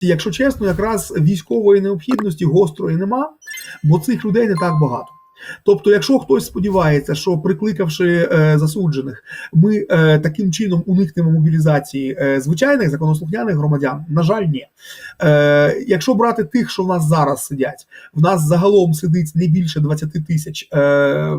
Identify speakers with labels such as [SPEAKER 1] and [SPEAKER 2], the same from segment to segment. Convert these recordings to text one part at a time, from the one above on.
[SPEAKER 1] Якщо чесно, якраз військової необхідності гострої нема, бо цих людей не так багато. Тобто, якщо хтось сподівається, що прикликавши е, засуджених, ми е, таким чином уникнемо мобілізації е, звичайних законослухняних громадян, на жаль, ні. Е, якщо брати тих, що в нас зараз сидять, в нас загалом сидить не більше 20 тисяч е,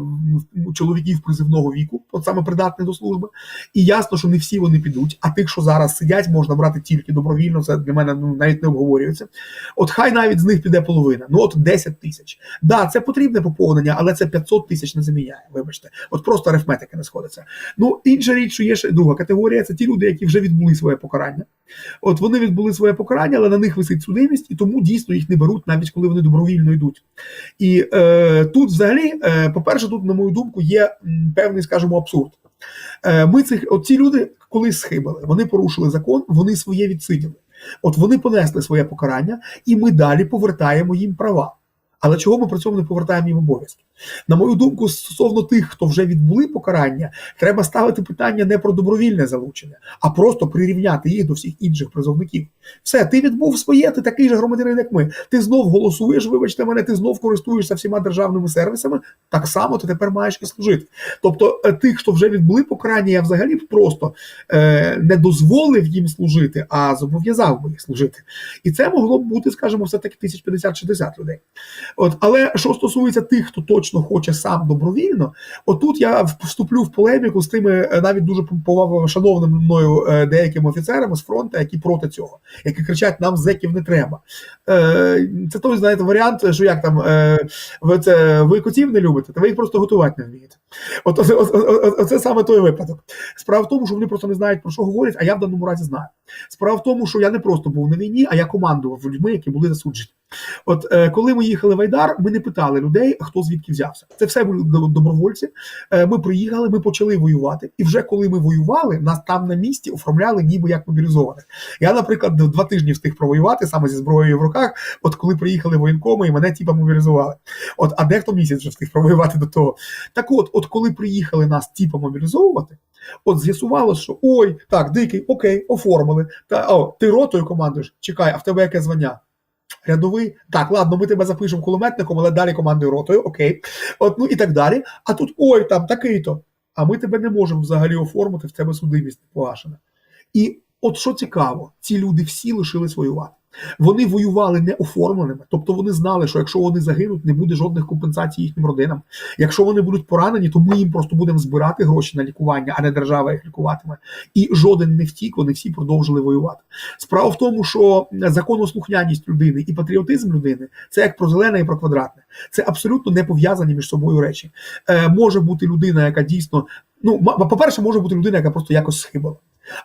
[SPEAKER 1] чоловіків призивного віку, от саме придатних до служби, і ясно, що не всі вони підуть. А тих, що зараз сидять, можна брати тільки добровільно. Це для мене ну, навіть не обговорюється. От хай навіть з них піде половина. Ну от 10 тисяч. Да, це потрібне поповнення, але це 500 тисяч не заміняє. Вибачте, от просто арифметика не сходиться. Ну інша річ, що є ще друга категорія. Це ті люди, які вже відбули своє покарання. От вони відбули своє покарання, але на них висить судимість, і тому дійсно їх не беруть, навіть коли вони добровільно йдуть. І е, тут, взагалі, е, по-перше, тут, на мою думку, є певний, скажімо, абсурд. Е, ми цих, от ці люди колись схибили, вони порушили закон, вони своє відсиділи. От вони понесли своє покарання, і ми далі повертаємо їм права. Але чого ми при цьому не повертаємо їм обов'язки? На мою думку, стосовно тих, хто вже відбули покарання, треба ставити питання не про добровільне залучення, а просто прирівняти їх до всіх інших призовників. Все, ти відбув своє, ти такий же громадянин, як ми. Ти знов голосуєш, вибачте мене, ти знов користуєшся всіма державними сервісами. Так само ти тепер маєш і служити. Тобто, е, тих, хто вже відбули покарання, я взагалі б просто е, не дозволив їм служити, а зобов'язав би їх служити. І це могло б бути, скажімо, все таки 1050-60 людей. От, але що стосується тих, хто точно хоче сам добровільно, отут я вступлю в полеміку з тими е, навіть дуже шановними мною е, деякими офіцерами з фронту, які проти цього, які кричать: нам зеків не треба. Е, Це той, знаєте, варіант, що як там ви це ви котів не любите, та ви їх просто готувати не вмієте. От оце саме той випадок. Справа в тому, що вони просто не знають про що говорять, а я в даному разі знаю. Справа в тому, що я не просто був на війні, а я командував людьми, які були засуджені. От е, коли ми їхали в Айдар, ми не питали людей, хто звідки взявся. Це все були добровольці. Е, ми приїхали, ми почали воювати. І вже коли ми воювали, нас там на місці оформляли ніби як мобілізованих. Я, наприклад, два тижні встиг провоювати саме зі зброєю в руках. От коли приїхали воєнкоми, і мене типа мобілізували. От, а дехто місяць вже встиг провоювати до того. Так от, от коли приїхали нас типа мобілізовувати. От з'ясувалося, що ой, так, дикий, окей, оформили. Та о, ти ротою командуєш. Чекай, а в тебе яке звання? Рядовий, так, ладно, ми тебе запишемо кулеметником, але далі командою ротою, окей. От, ну і так далі. А тут ой, там такий-то. А ми тебе не можемо взагалі оформити, в тебе судимість погашена. І от що цікаво, ці люди всі лишились воювати. Вони воювали не оформленими, тобто вони знали, що якщо вони загинуть, не буде жодних компенсацій їхнім родинам. Якщо вони будуть поранені, то ми їм просто будемо збирати гроші на лікування, а не держава їх лікуватиме. І жоден не втік, вони всі продовжили воювати. Справа в тому, що законослухняність людини і патріотизм людини це як про зелене і про квадратне. Це абсолютно не пов'язані між собою речі. Е, може бути людина, яка дійсно, ну по-перше, може бути людина, яка просто якось схибала.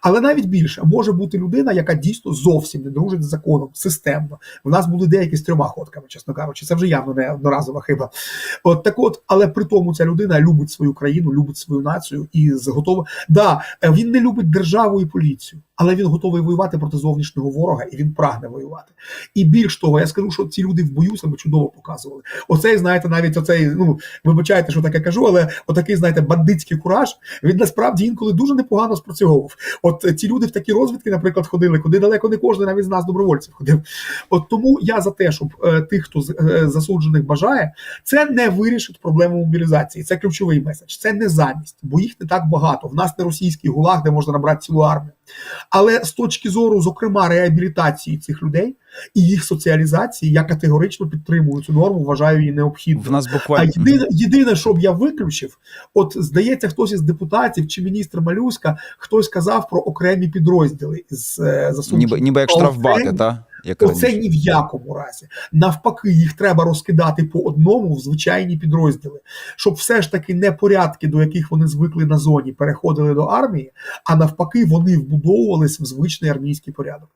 [SPEAKER 1] Але навіть більше може бути людина, яка дійсно зовсім не дружить з законом системно. У нас були деякі з трьома ходками, чесно кажучи, це вже явно не одноразова хиба. От так, от, але при тому ця людина любить свою країну, любить свою націю і готова. Да, е, він не любить державу і поліцію, але він готовий воювати проти зовнішнього ворога і він прагне воювати. І більш того, я скажу, що ці люди в бою себе чудово показували. Оцей, знаєте, навіть оцей, ну вибачайте, що таке кажу, але отакий, знаєте, бандитський кураж, він насправді інколи дуже непогано спрацьовував. От ці люди в такі розвідки, наприклад, ходили, куди далеко не кожен навіть з нас добровольців ходив. От тому я за те, щоб е, тих, хто е, засуджених бажає, це не вирішить проблему мобілізації. Це ключовий меседж. Це не замість, бо їх не так багато. В нас не російський гулаг, де можна набрати цілу армію. Але з точки зору, зокрема, реабілітації цих людей і їх соціалізації, я категорично підтримую цю норму, вважаю її необхідною.
[SPEAKER 2] В нас
[SPEAKER 1] А
[SPEAKER 2] буквально
[SPEAKER 1] єдине, єдине, що б я виключив, от здається, хтось із депутатів чи міністр Малюська хтось казав про окремі підрозділи з засудження.
[SPEAKER 2] ніби, ніби як штрафбати, та? Як
[SPEAKER 1] Оце
[SPEAKER 2] раніше.
[SPEAKER 1] ні в якому разі. Навпаки, їх треба розкидати по одному в звичайні підрозділи, щоб все ж таки не порядки, до яких вони звикли на зоні, переходили до армії, а навпаки, вони вбудовувались в звичний армійський порядок.